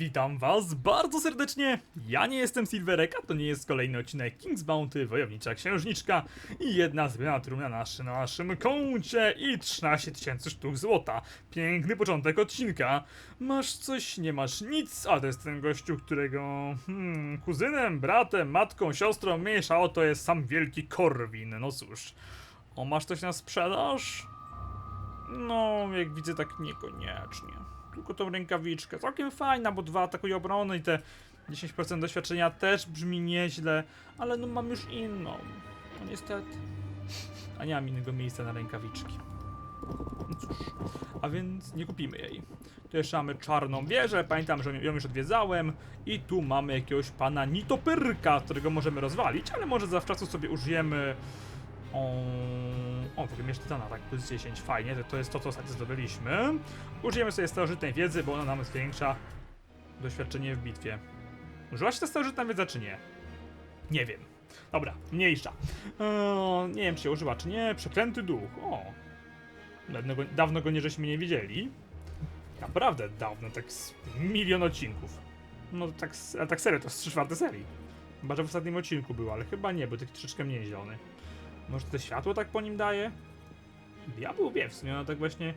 Witam was bardzo serdecznie. Ja nie jestem Silverek, a to nie jest kolejny odcinek King's Bounty, Wojownicza Księżniczka i jedna zmiana trumna na naszym, na naszym koncie i 13 tysięcy sztuk złota. Piękny początek odcinka. Masz coś, nie masz nic, a to jest ten gościu, którego hmm, kuzynem, bratem, matką, siostrą mieszało to jest sam wielki Korwin. No cóż. O, masz coś na sprzedaż? No, jak widzę, tak niekoniecznie. Tylko tą rękawiczkę. Całkiem fajna, bo dwa atakują obrony i te 10% doświadczenia też brzmi nieźle, ale no mam już inną. No niestety. A nie mam innego miejsca na rękawiczki. No cóż. A więc nie kupimy jej. Tu jeszcze mamy czarną wieżę, pamiętam, że ją już odwiedzałem. I tu mamy jakiegoś pana Nitopyrka, którego możemy rozwalić, ale może zawczasu sobie użyjemy o, o w ogóle miecz tytana, tak, plus 10, fajnie, to, to jest to, co ostatnio zdobyliśmy. Użyjemy sobie starożytnej wiedzy, bo ona nam zwiększa doświadczenie w bitwie. Użyła się ta starożytna wiedza, czy nie? Nie wiem. Dobra, mniejsza. Eee, nie wiem, czy się używa, czy nie. Przeklęty duch. O. Dawno go, dawno go nie żeśmy nie widzieli. Naprawdę dawno, tak z milion odcinków. No tak, ale tak serio, to z 3 czwarte serii. Chyba, że w ostatnim odcinku był, ale chyba nie, bo taki troszeczkę mniej zielony. Może to światło tak po nim daje? Diabeł wie, w sumie ona tak właśnie...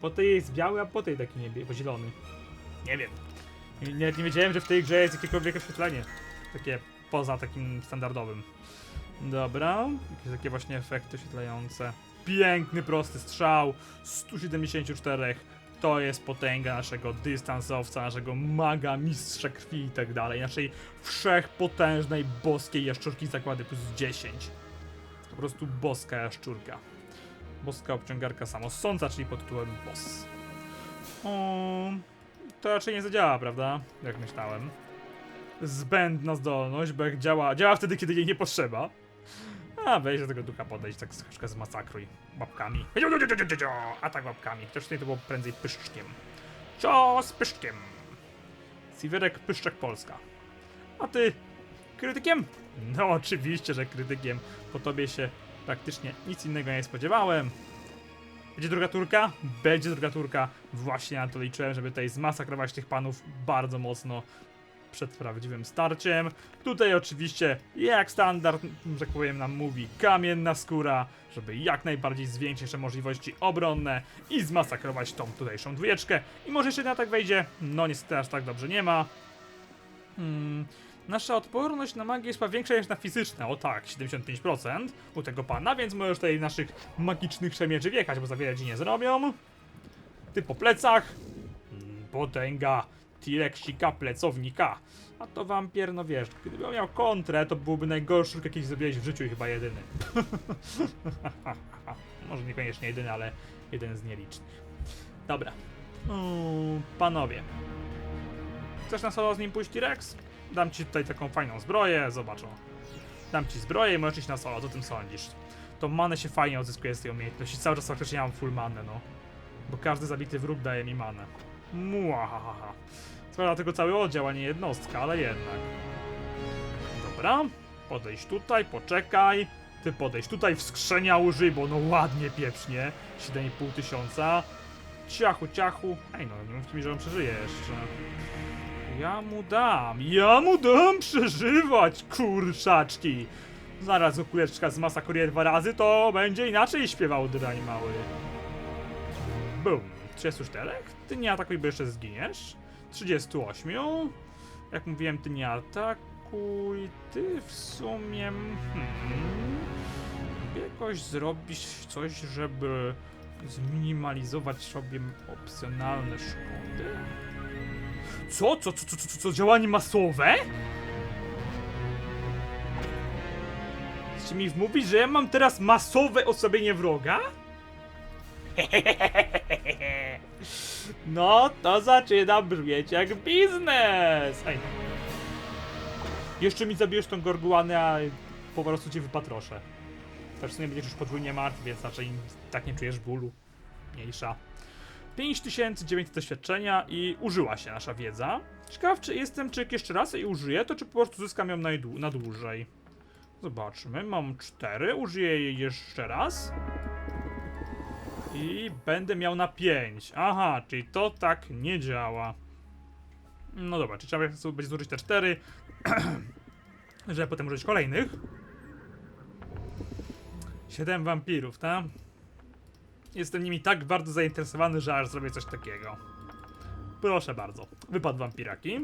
Po tej jest biały, a po tej taki niebie, bo zielony. Nie wiem. Nawet nie wiedziałem, że w tej grze jest jakiekolwiek oświetlenie. Takie poza takim standardowym. Dobra, jakieś takie właśnie efekty oświetlające. Piękny, prosty strzał. 174. To jest potęga naszego dystansowca, naszego maga, mistrza krwi i tak dalej. Naszej wszechpotężnej boskiej jaszczurki zakłady plus 10. Po prostu boska jaszczurka. Boska obciągarka samosąca, czyli pod tytułem boss. O, to raczej nie zadziała, prawda? Jak myślałem. Zbędna zdolność, bo jak działa, działa wtedy, kiedy jej nie potrzeba. A, weź do tego ducha podejść, tak troszkę zmasakruj łapkami. Atak łapkami. Chociaż tutaj to było prędzej pyszczkiem. Cios pyszczkiem. Siwerek Pyszczek Polska. A ty krytykiem? No oczywiście, że krytykiem. Po tobie się praktycznie nic innego nie spodziewałem. Będzie druga turka? Będzie druga turka. Właśnie na to liczyłem, żeby tutaj zmasakrować tych panów bardzo mocno przed prawdziwym starciem. Tutaj oczywiście, jak standard, że tak powiem, nam mówi, kamienna skóra, żeby jak najbardziej zwiększyć nasze możliwości obronne i zmasakrować tą tutejszą dwójeczkę. I może jeszcze jeden atak wejdzie? No niestety aż tak dobrze nie ma. Hmm. Nasza odporność na magię jest większa niż na fizyczne. O tak, 75% u tego pana, więc możesz tutaj naszych magicznych przemierzy wjechać, bo za wiele ci nie zrobią. Ty po plecach. Potęga T-Rexika plecownika. A to wampir, no wiesz, gdyby on miał kontrę, to byłby najgorszy, ruch, jaki zrobiłeś w życiu i chyba jedyny. Może niekoniecznie jedyny, ale jeden z nielicznych. Dobra. Mm, panowie. Chcesz na solo z nim pójść T-Rex? Dam ci tutaj taką fajną zbroję, zobacz o. Dam ci zbroję i możesz iść na solo, co tym sądzisz? To manę się fajnie odzyskuje z tej umiejętności, cały czas faktycznie mam full manę, no. Bo każdy zabity wróg daje mi manę. Muahaha. Co dlatego cały oddział, a nie jednostka, ale jednak. Dobra, podejść tutaj, poczekaj. Ty podejść tutaj, wskrzenia użyj, bo no ładnie pieprznie. 7,5 tysiąca. Ciachu, ciachu. Ej no, nie mówcie mi, że on przeżyje jeszcze. Ja mu dam, ja mu dam przeżywać, kurczaczki. Zaraz go kuleczka zmasakruje dwa razy, to będzie inaczej śpiewał drań mały. Bum. 34? Ty nie atakuj, bo jeszcze zginiesz. 38. Jak mówiłem, ty nie atakuj. Ty w sumie. Hmm, jakoś zrobisz coś, żeby zminimalizować sobie opcjonalne szkody? Co? Co, co, co, co, co, co? Działanie masowe? Chcecie mi wmówić, że ja mam teraz masowe osłabienie wroga? No, to zaczyna brzmieć jak biznes! Ej. Jeszcze mi zabijesz tą gorgułanę, a po prostu cię wypatroszę. Też w sumie będziesz już podwójnie martwy, więc raczej tak nie czujesz bólu. Mniejsza. 5900 doświadczenia i użyła się nasza wiedza. Ciekaw, czy jestem, czy jeszcze raz jej użyję, to czy po prostu zyskam ją na dłużej. Zobaczmy, mam 4, użyję jej jeszcze raz. I będę miał na 5. Aha, czyli to tak nie działa. No dobra, czyli trzeba sobie będzie zużyć te cztery, żeby potem użyć kolejnych. Siedem wampirów, tak? Jestem nimi tak bardzo zainteresowany, że aż zrobię coś takiego. Proszę bardzo. Wypadł wampiraki.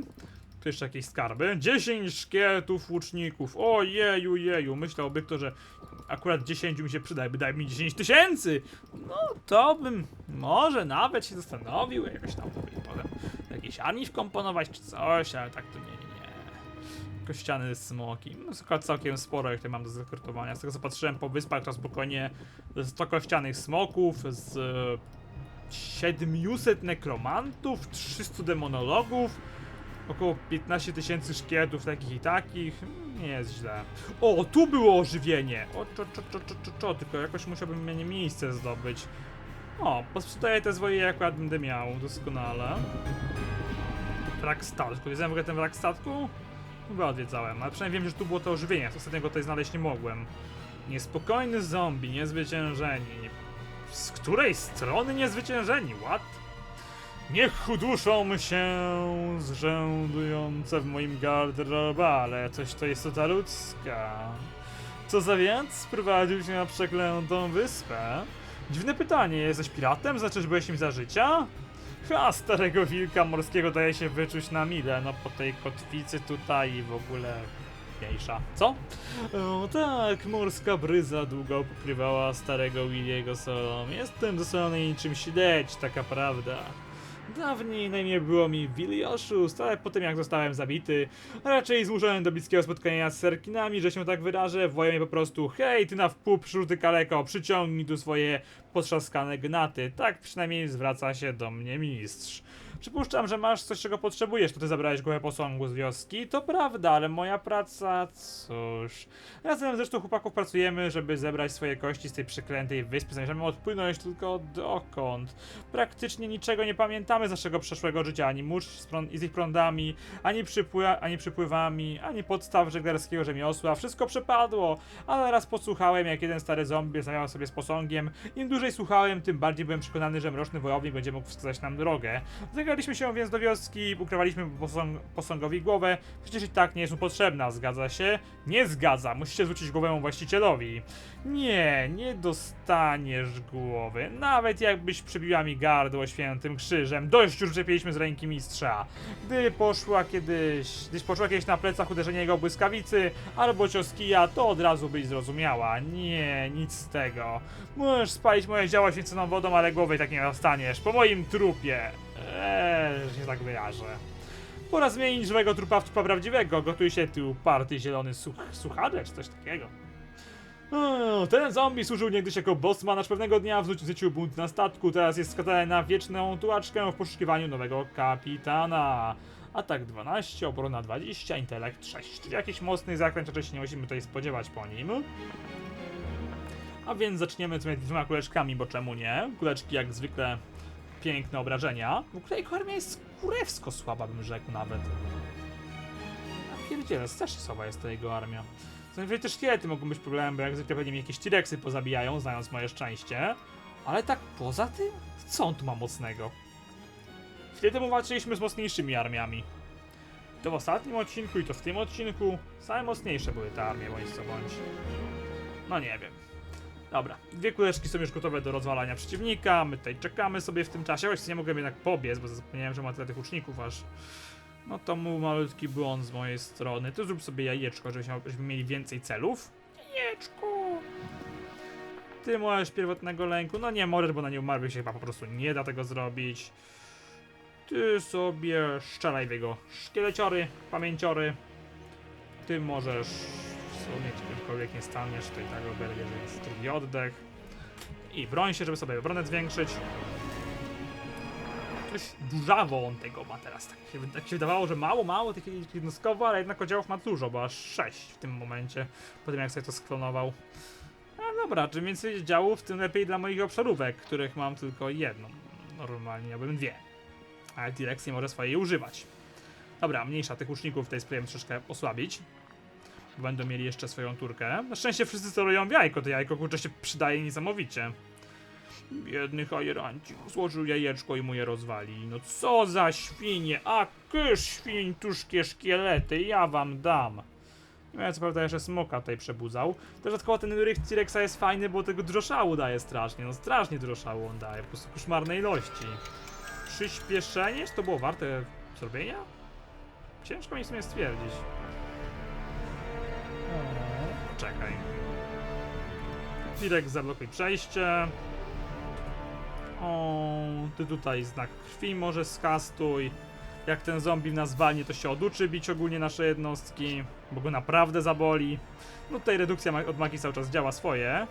Tu jeszcze jakieś skarby. 10 szkieletów łuczników. O jeju. Myślałby kto, że akurat 10 mi się przyda, jakby dał mi 10 tysięcy. No to bym może nawet się zastanowił, jakoś tam potem jakiejś armii wkomponować czy coś, ale tak to nie. Kościany smoki. No całkiem sporo jak tutaj mam do zakredytowania. Z tego co patrzyłem po wyspach, to spokojnie 100 kościanych smoków z e, 700 nekromantów, 300 demonologów, około 15 tysięcy szkieletów takich i takich. Nie jest źle. O, tu było ożywienie! O, czo, czo, czo, czo, czo, czo, tylko jakoś musiałbym mnie miejsce zdobyć. O, posprzedaję te swoje, jak będę miał, doskonale. Wrak statku. Wiedzałem w ogóle ten wrak statku? Chyba odwiedzałem, ale przynajmniej wiem, że tu było to ożywienie. Ostatniego tutaj znaleźć nie mogłem. Niespokojny zombie, niezwyciężeni. Z której strony niezwyciężeni? What? Niech uduszą się zrzędujące w moim garderobale. Coś to istota ludzka. Co za więc sprowadził się na przeklętą wyspę? Dziwne pytanie, jesteś piratem? Znaczy, że byłeś im za życia? Ha, starego wilka morskiego daje się wyczuć na mile, no po tej kotwicy tutaj i w ogóle mniejsza. Co? O tak, morska bryza długo pokrywała starego Williego solą. Jestem dosłownie niczym śledź, taka prawda. Dawniej na imię było mi Willy Oszust, ale po tym jak zostałem zabity, raczej zmuszony do bliskiego spotkania z serkinami, że się tak wyrażę, wołają po prostu hej, ty na wpół żółty kaleko, przyciągnij tu swoje potrzaskane gnaty. Tak przynajmniej zwraca się do mnie mistrz. Przypuszczam, że masz coś, czego potrzebujesz, to ty zabrałeś głowę posągu z wioski. To prawda, ale moja praca, cóż... Razem zresztą chłopaków pracujemy, żeby zebrać swoje kości z tej przeklętej wyspy. Zamierzamy odpłynąć tylko dokąd. Praktycznie niczego nie pamiętamy z naszego przeszłego życia, ani mórz z, ich prądami, ani, przypły- ani przypływami, ani podstaw żeglarskiego rzemiosła. Wszystko przepadło, ale raz podsłuchałem, jak jeden stary zombie zamawiał sobie z posągiem. Im dłużej słuchałem, tym bardziej byłem przekonany, że mroczny wojownik będzie mógł wskazać nam drogę. Zagraliśmy się więc do wioski, ukrywaliśmy posąg posągowi głowę. Przecież i tak nie jest mu potrzebna, zgadza się? Nie zgadza, musicie zwrócić głowę właścicielowi. Nie, nie dostaniesz głowy. Nawet jakbyś przybiła mi gardło świętym krzyżem. Dość już czepialiśmy z ręki mistrza. Gdy poszła kiedyś, gdyś poczuła kiedyś na plecach uderzenie jego błyskawicy albo cios to od razu byś zrozumiała. Nie, nic z tego. Możesz spalić moje działa święconą wodą, ale głowy tak nie dostaniesz. Po moim trupie. Eee, że się tak wyjarzę. Pora zmienić żywego trupa w trupa prawdziwego. Gotuj się tu uparty zielony such, suchadek czy coś takiego. O, ten zombie służył niegdyś jako bossman, aż pewnego dnia wrzucił bunt na statku. Teraz jest skazany na wieczną tułaczkę w poszukiwaniu nowego kapitana. Atak 12, obrona 20, intelekt 6. Czyli jakiś mocny zakręt, raczej się nie musimy tutaj spodziewać po nim. A więc zaczniemy tymi dwoma kuleczkami, bo czemu nie? Kuleczki jak zwykle piękne obrażenia. W ogóle jego armia jest kurewsko słaba, bym rzekł nawet. A pierdziele, strasznie słaba jest ta jego armia. Zresztą też szkielety mogą być problemem, bo jak zwykle pewnie jakieś T-Rexy pozabijają, znając moje szczęście. Ale tak poza tym, co on tu ma mocnego? Chwilę temu walczyliśmy z mocniejszymi armiami. To w ostatnim odcinku i to w tym odcinku same mocniejsze były te armie, bądź co bądź. No nie wiem. Dobra, dwie kuleczki są już gotowe do rozwalania przeciwnika, my tutaj czekamy sobie w tym czasie, choć nie mogłem jednak pobiec, bo zapomniałem, że ma tyle tych łuczników aż... No to był malutki błąd z mojej strony. Tu zrób sobie jajeczko, żebyśmy, mieli więcej celów. Jajeczko! Ty możesz pierwotnego lęku. No nie możesz, bo na nie umarłych się chyba po prostu nie da tego zrobić. Ty sobie szczelaj w jego szkieleciory, pamięciory. Ty możesz sumie gdziekolwiek nie staniesz, to i tak oberwie, że jest drugi oddech. I broń się, żeby sobie obronę zwiększyć. Coś burzawo on tego ma teraz. Tak się, tak się wydawało, że mało, mało tych jednostkowo, ale jednak oddziałów ma dużo, bo aż 6 w tym momencie, po tym jak sobie to sklonował. A dobra, czym więcej działów, tym lepiej dla moich obszarówek, których mam tylko jedną. Normalnie miałbym dwie. Ale T-Rex nie może swojej używać. Dobra, mniejsza tych łuczników tutaj spróbujemy troszeczkę osłabić. Będą mieli jeszcze swoją turkę. Na szczęście wszyscy celują w jajko, to jajko kurczę się przydaje niesamowicie. Biedny hajerancik. Złożył jajeczko i mu je rozwali. No co za świnie! A kysz świń, tuszkie szkielety, ja wam dam. No ja co prawda jeszcze smoka tutaj przebudzał. Też dodatkowo ten ryk T-Rexa jest fajny, bo tego dużo szału daje strasznie. No strasznie dużo szału on daje, po prostu koszmarnej ilości. Przyspieszenie? Czy to było warte zrobienia? Ciężko mi w sumie stwierdzić. Poczekaj. T-Rex zablokuj przejście. O, ty tutaj znak krwi może skastuj. Jak ten zombie nas walnie, to się oduczy bić ogólnie nasze jednostki, bo go naprawdę zaboli. No tutaj redukcja od magii cały czas działa swoje.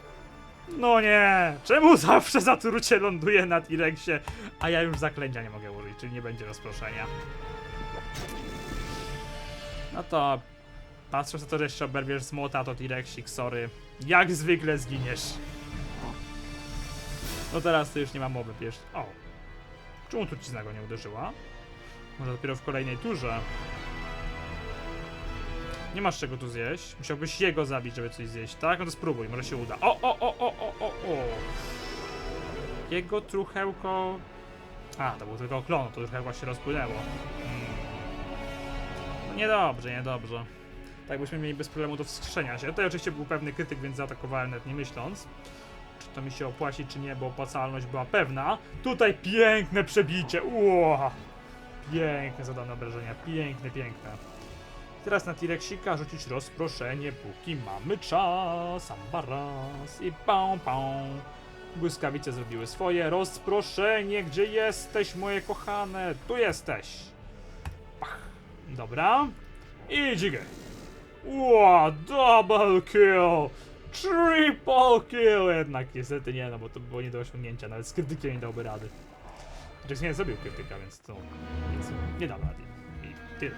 No nie! Czemu zawsze zatrucie ląduje na T-Rexie, a ja już zaklęcia nie mogę użyć, czyli nie będzie rozproszenia. No to patrząc na to, że jeszcze oberwiesz z młota, to T-Rexik, sorry. Jak zwykle zginiesz. No teraz to już nie ma mowy, wiesz. O. Czemu trucizna go nie uderzyła? Może dopiero w kolejnej turze. Nie masz czego tu zjeść. Musiałbyś jego zabić, żeby coś zjeść, tak? No to spróbuj, może się uda. O, o, o, o, o, o, o. Jego truchełko... A, to był tylko klon, to truchełko się rozpłynęło. Hmm. No niedobrze, niedobrze. Tak byśmy mieli bez problemu do wskrzeszenia się. Tutaj oczywiście był pewny krytyk, więc zaatakowałem nawet nie myśląc. Czy to mi się opłaci, czy nie, bo opłacalność była pewna. Tutaj piękne przebicie. Ło! Piękne zadane obrażenia, piękne, piękne. Teraz na T-Rexika rzucić rozproszenie, póki mamy czas. Ambaras i pał, pał. Błyskawice zrobiły swoje. Rozproszenie, gdzie jesteś, moje kochane? Tu jesteś. Pach. Dobra. I dzigę. Ło, double kill. Triple kill! Jednak niestety nie, no bo to było nie do osiągnięcia. Nawet z krytykiem nie dałby rady. Jax nie zrobił krytyka, więc to nie dał rady. I tyle.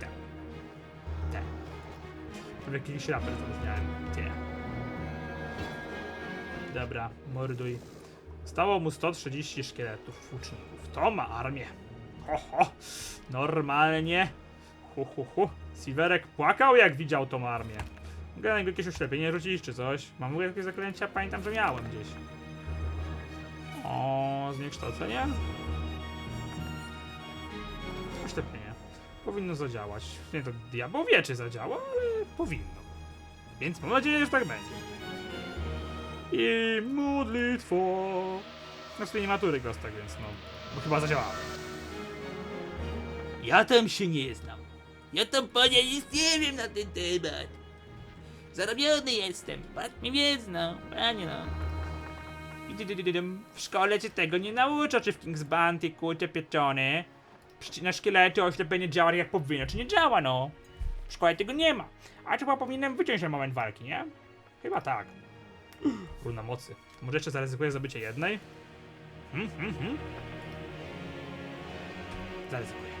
Tak. Tak. To jakiś raper zrozumiałem. Nie. Dobra, morduj. Stało mu 130 szkieletów łuczników. To ma armię. Ho, ho. Normalnie. Hu, hu. Silverek płakał jak widział tą armię. Mogę na niego jakieś oślepienie rzucić czy coś? Mam jakieś zaklęcia? Pamiętam, że miałem gdzieś. O, zniekształcenie? Oślepienie. Powinno zadziałać. Nie to diabeł wie, czy zadziała, ale powinno. Więc mam nadzieję, że tak będzie. I modlitwo. No z tej matury gostek, więc no. Bo chyba zadziałało. Ja tam się nie znam. Ja tam panie nic nie wiem na ten temat. Zarobiony jestem, pan mnie wie no, panie no. W szkole cię tego nie nauczą, czy w King's Bounty, kurczę pieczony. Przecież na szkielety oślepienie działa jak powinno, czy nie działa, no. W szkole tego nie ma. A chyba powinienem wyciąć na moment walki, nie? Chyba tak. Runa mocy. Może jeszcze zaryzykuję zabycie jednej? Hmm, hmm, hmm. Zaryzykuję.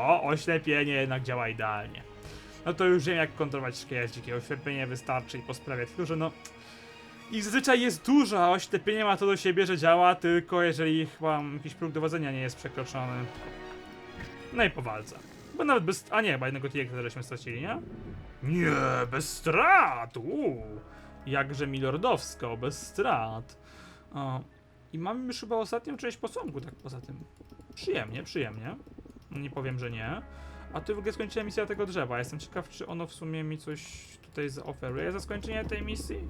O, oślepienie jednak działa idealnie. No to już wiem jak kontrolować szkieleciki. Oślepienie wystarczy i posprawiać. Tylko, że no... Ich zazwyczaj jest dużo, a oślepienie ma to do siebie, że działa tylko jeżeli chyba jakiś próg dowodzenia nie jest przekroczony. No i po walce. Bo nawet bez... A nie, chyba jednego tiekta żeśmy stracili, nie? Nie, bez strat! Uuu. Jakże milordowsko, bez strat. O. I mamy już chyba ostatnią część posągu, tak poza tym. Przyjemnie, przyjemnie. Nie powiem, że nie. A ty w ogóle skończyłem misję tego drzewa. Jestem ciekaw, czy ono w sumie mi coś tutaj zaoferuje za skończenie tej misji.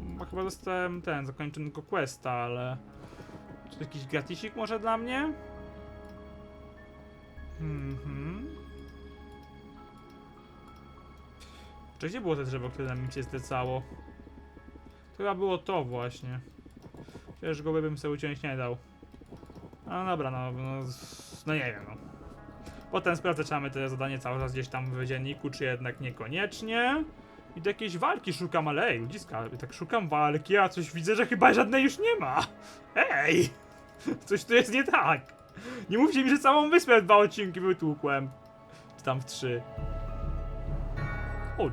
Bo chyba dostałem ten, zakończonego questa, ale... Czy jakiś gratisik może dla mnie? Mhm. Czy gdzie było to drzewo, które nam się zlecało? To chyba było to właśnie. Przecież go bym sobie uciąć nie dał. No dobra, no, no, no nie wiem, no. Potem sprawdzę, czy mamy te zadanie cały czas gdzieś tam w dzienniku, czy jednak niekoniecznie. I do jakiejś walki szukam, ale ej, ludziska, tak szukam walki, a coś widzę, że chyba żadnej już nie ma. Ej! Coś tu jest nie tak. Nie mówcie mi, że całą wyspę dwa odcinki wytłukłem. Czy tam w trzy. O.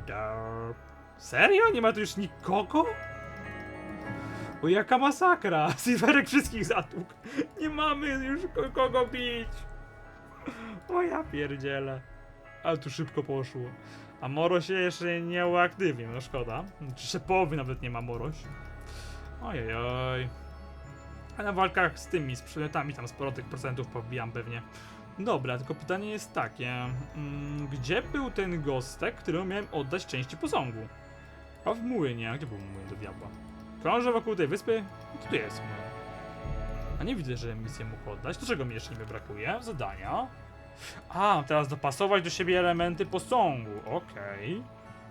Serio? Nie ma tu już nikogo? O jaka masakra! Silverek wszystkich zatłukł. Nie mamy już ko- kogo bić. O ja pierdzielę. Ale tu szybko poszło. A Moro się jeszcze nie uaktywnił, no szkoda. Czy się połowy nawet nie ma Moroś. Ojej. A na walkach z tymi, z przedmiotami tam sporo tych procentów pobijam pewnie. Dobra, tylko pytanie jest takie. Mm, gdzie był ten gostek, któremu miałem oddać części posągu? A w młynie. A gdzie był młyn do diabła? Krążę wokół tej wyspy? Co tu jest młyn? Nie widzę, że misję mógł oddać. To czego mi jeszcze niby brakuje? Zadania. A, teraz dopasować do siebie elementy posągu. Okej.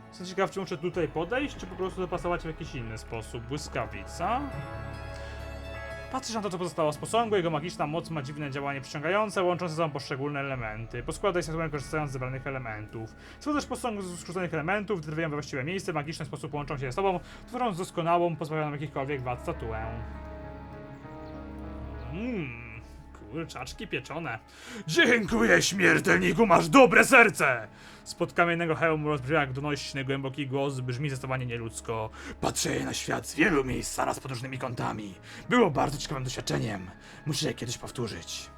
Jestem ciekaw, czy muszę tutaj podejść, czy po prostu dopasować w jakiś inny sposób. Błyskawica. Patrzysz na to, co pozostało z posągu, jego magiczna moc ma dziwne działanie przyciągające, łączące ze sobą poszczególne elementy. Poskładaj się korzystając z zebranych elementów. Stworzysz posąg z skróconych elementów, gdy trafiają we właściwe miejsce, w magiczny sposób łączą się ze sobą, tworząc doskonałą, pozbawioną jakichkolwiek wad statuę. Mmm, kurczaczki pieczone. Dziękuję, śmiertelniku, masz dobre serce! Spod kamiennego hełmu rozbrzmia jak donośny, głęboki głos, brzmi zdecydowanie nieludzko. Patrzę na świat z wielu miejsc, zaraz pod różnymi kątami. Było bardzo ciekawym doświadczeniem. Muszę je kiedyś powtórzyć.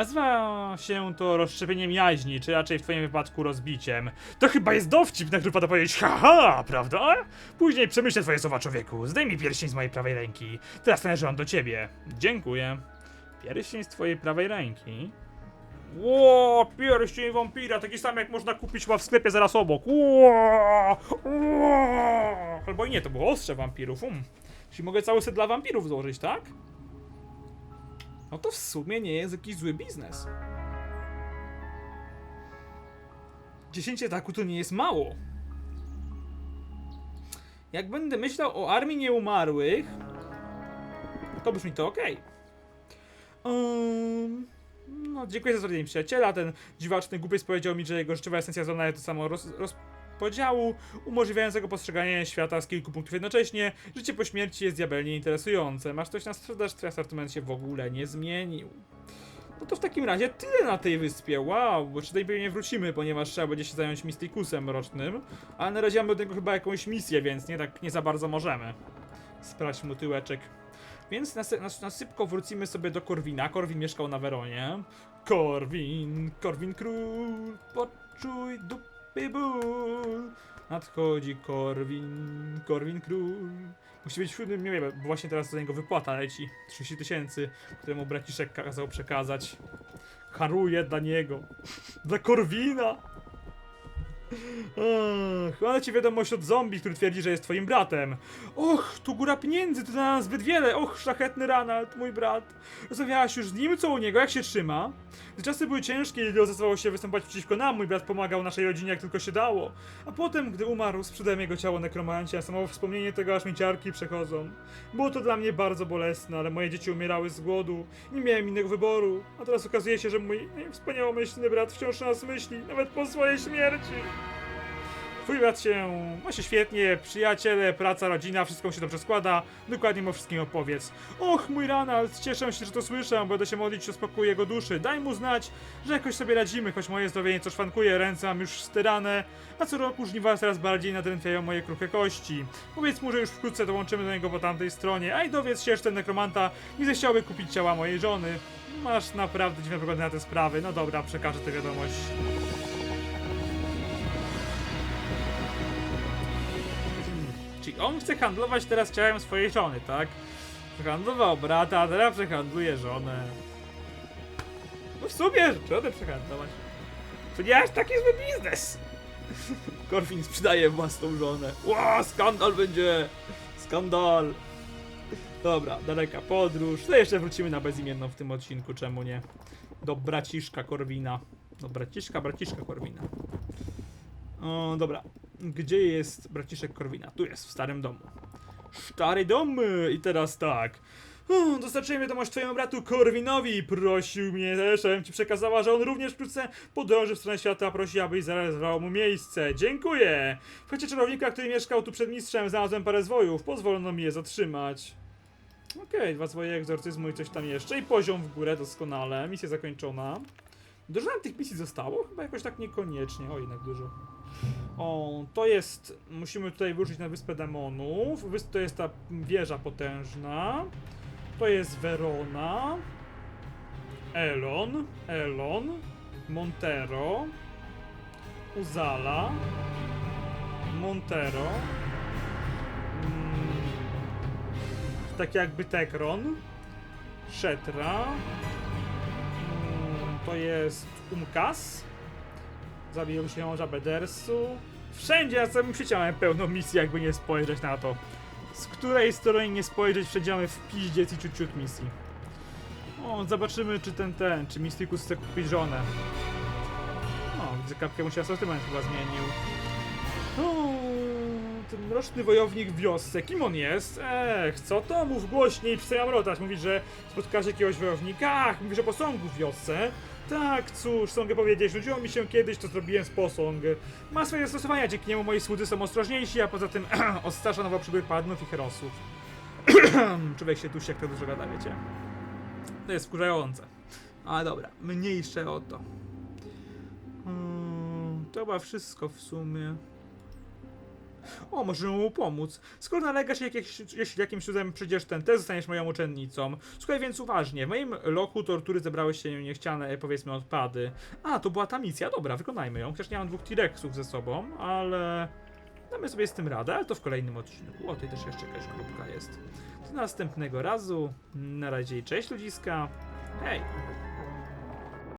Nazywa się to rozszczepieniem jaźni, czy raczej w twoim wypadku rozbiciem. To chyba jest dowcip, na który pada powiedzieć haha, prawda? Później przemyślę twoje słowa, człowieku. Zdejmij pierścień z mojej prawej ręki. Teraz należy on do ciebie. Dziękuję. Pierścień z twojej prawej ręki? Ło, pierścień wampira, taki sam jak można kupić chyba w sklepie zaraz obok. Ło, ło. Albo i nie, to było ostrze wampirów. Um. Czyli mogę cały set dla wampirów złożyć, tak? No to w sumie nie jest jakiś zły biznes. 10 ataku to nie jest mało. Jak będę myślał o armii nieumarłych, to brzmi to ok. Um, no, dziękuję za zrobienie przyjaciela. Ten dziwaczny głupiec powiedział mi, że jego życiowa esencja zona to samo roz, rozpodziału, umożliwiającego postrzeganie świata z kilku punktów jednocześnie. Życie po śmierci jest diabelnie interesujące. Masz coś na sprzedaż, twój asortyment się w ogóle nie zmienił. No to w takim razie tyle na tej wyspie. Wow, bo tutaj pewnie wrócimy, ponieważ trzeba będzie się zająć Mysticusem mrocznym. Ale na razie mamy od niego chyba jakąś misję, więc nie tak nie za bardzo możemy. Sprawdź mu tyłeczek. Więc na, sy- na, na szybko wrócimy sobie do Korwina. Korwin mieszkał na Weronie. Korwin, Korwin król, poczuj ból. Nadchodzi Korwin, Korwin król. Musi być w siódmym mieście, bo właśnie teraz do niego wypłata leci. 30 tysięcy, któremu braciszek kazał przekazać. Haruje dla niego. Dla Korwina! Ach, ale ci wiadomość od zombie, który twierdzi, że jest twoim bratem. Och, tu góra pieniędzy, to na nas zbyt wiele. Och, szlachetny Ranald, mój brat. Rozmawiałaś już z nim, co u niego, jak się trzyma? Gdy czasy były ciężkie i zdecydował się występować przeciwko nam, mój brat pomagał naszej rodzinie jak tylko się dało. A potem, gdy umarł, sprzedałem jego ciało nekromancie, a samo wspomnienie tego aż mi ciarki przechodzą. Było to dla mnie bardzo bolesne, ale moje dzieci umierały z głodu. Nie miałem innego wyboru. A teraz okazuje się, że mój wspaniałomyślny brat wciąż nas myśli, nawet po swojej śmierci. Twój brat się ma się świetnie, przyjaciele, praca, rodzina, wszystko się dobrze składa. Dokładnie mu wszystkim opowiedz. Och, mój Ranald, cieszę się, że to słyszę, będę się modlić o spokój jego duszy. Daj mu znać, że jakoś sobie radzimy, choć moje zdrowie nieco szwankuje, ręce mam już styrane, a co roku żniwa coraz bardziej nadrętwiają moje kruche kości. Powiedz mu, że już wkrótce dołączymy do niego po tamtej stronie, a i dowiedz się, że ten nekromanta nie zechciałby kupić ciała mojej żony. Masz naprawdę dziwne poglądy na te sprawy. No dobra, przekażę tę wiadomość. Czyli on chce handlować teraz ciałem swojej żony, tak? Przehandlował brata, a teraz przehandluje żonę. No w sumie, żonę przehandlować. To nie aż taki zły biznes. Korwin sprzedaje własną żonę. Ła, skandal będzie! Skandal! Dobra, daleka podróż. No jeszcze wrócimy na bezimienną w tym odcinku, czemu nie? Do braciszka Korwina. Do braciszka, braciszka Korwina. O, dobra. Gdzie jest braciszek Korwina? Tu jest, w starym domu. Stary dom! I teraz tak. O, Dostarczyłem wiadomość twojemu bratu Korwinowi. Prosił mnie też, abym ci przekazała, że on również wkrótce podąży w stronę świata, prosi, abyś zarezerwował mu miejsce. Dziękuję! W chacie czarownika, który mieszkał tu przed mistrzem, znalazłem parę zwojów. Pozwolono mi je zatrzymać. Okej, dwa zwoje egzorcyzmu i coś tam jeszcze. I poziom w górę, doskonale. Misja zakończona. Dużo nam tych misji zostało? Chyba jakoś tak niekoniecznie. O, jednak dużo. O, to jest. Musimy tutaj wyruszyć na wyspę demonów. Wysp to jest ta wieża potężna. To jest Verona. Elon. Elon. Montero. Uzala. Montero. Mm, tak jakby Tekron. Szetra. Mm, To jest Umkas. Zabiją się Bedersu. Wszędzie ja samym świecie pełną misję, jakby nie spojrzeć na to. Z której strony nie spojrzeć, wszędzie mamy w piździec i ciut misji. O, zobaczymy czy ten, ten, czy Mysticus chce kupić żonę. O, widzę kapkę mu się asortyment chyba zmienił. O, ten mroczny wojownik wiosce, kim on jest? Ech, co to? Mów głośniej, przestaję mrotać. Mówi, że spotkasz jakiegoś wojownika? Ach, mówi, że posągu w wiosce. Tak, cóż, co mogę powiedzieć, nudziło mi się kiedyś, to zrobiłem z posąg. Ma swoje zastosowania, dzięki niemu moi słudzy są ostrożniejsi, a poza tym odstarza nowo przybyłych padnów i herosów. Człowiek się tusi, jak to dużo gada, wiecie. To jest wkurzające. Ale dobra, mniejsze o to. Hmm, to chyba wszystko w sumie. O, możemy mu pomóc. Skoro nalegasz, jak, jak, jeśli jakimś cudem przyjdziesz ten test, zostaniesz moją uczennicą. Słuchaj więc uważnie. W moim lochu tortury zebrały się niechciane, powiedzmy, odpady. A, to była ta misja. Dobra, wykonajmy ją. Chociaż nie mam dwóch T-Rexów ze sobą, ale... Damy sobie z tym radę, ale to w kolejnym odcinku. O, tutaj też jeszcze jakaś grupka jest. Do następnego razu. Na razie i cześć ludziska. Hej!